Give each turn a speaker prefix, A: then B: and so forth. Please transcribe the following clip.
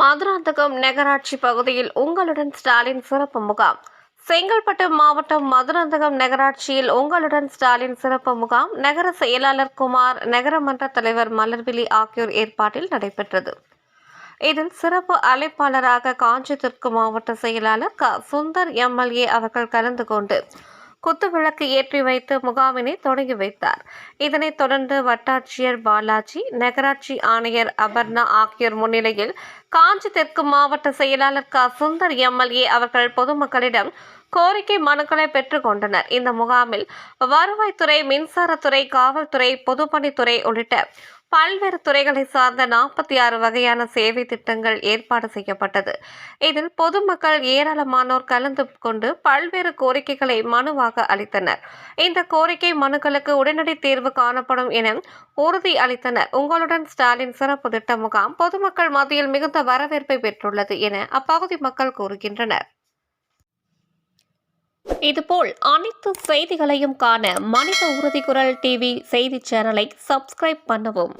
A: மதுராந்தகம் நகராட்சி பகுதியில் உங்களுடன் ஸ்டாலின் சிறப்பு முகாம். செங்கல்பட்டு மாவட்டம் மதுராந்தகம் நகராட்சியில் உங்களுடன் ஸ்டாலின் சிறப்பு முகாம். நகர செயலாளர் குமார் நகரமன்ற தலைவர் மலர்விழி ஆகியோர் ஏற்பாட்டில் நடைபெற்றது. இதில் சிறப்பு அழைப்பாளராக காஞ்சி தெற்கு மாவட்ட செயலாளர் க. சுந்தர் எம்எல்ஏ அவர்கள் கலந்து கொண்டு குத்துவிளக்கு ஏற்றி வைத்து முகாமினை தொடங்கி வைத்தார். இதனைத் தொடர்ந்து வட்டாட்சியர் பாலாஜி நகராட்சி ஆணையர் அபர்ணா ஆகியோர் முன்னிலையில் காஞ்சி தெற்கு மாவட்ட செயலாளர் க. சுந்தர் எம்எல்ஏ அவர்கள் பொதுமக்களிடம் கோரிக்கை மனுக்களை பெற்றுக்கொண்டனர் இந்த முகாமில் வருவாய்த்துறை மின்சாரத்துறை காவல்துறை பொதுப்பணித்துறை உள்ளிட்ட பல்வேறு துறைகளை சார்ந்த நாற்பத்தி ஆறு வகையான சேவை திட்டங்கள் ஏற்பாடு செய்யப்பட்டது. இதில் பொதுமக்கள் ஏராளமானோர் கலந்து கொண்டு பல்வேறு கோரிக்கைகளை மனுவாக அளித்தனர். இந்த கோரிக்கை மனுக்களுக்கு உடனடி தீர்வு காணப்படும் என உறுதி அளித்தனர். உங்களுடன் ஸ்டாலின் சிறப்பு திட்ட முகாம் பொதுமக்கள் மத்தியில் மிகுந்த வரவேற்பை பெற்றுள்ளது என அப்பகுதி மக்கள் கூறுகின்றனர். இதுபோல் அனைத்து செய்திகளையும் காண மனித உறுதி குரல் டிவி செய்தி சேனலை சப்ஸ்கிரைப் பண்ணவும்.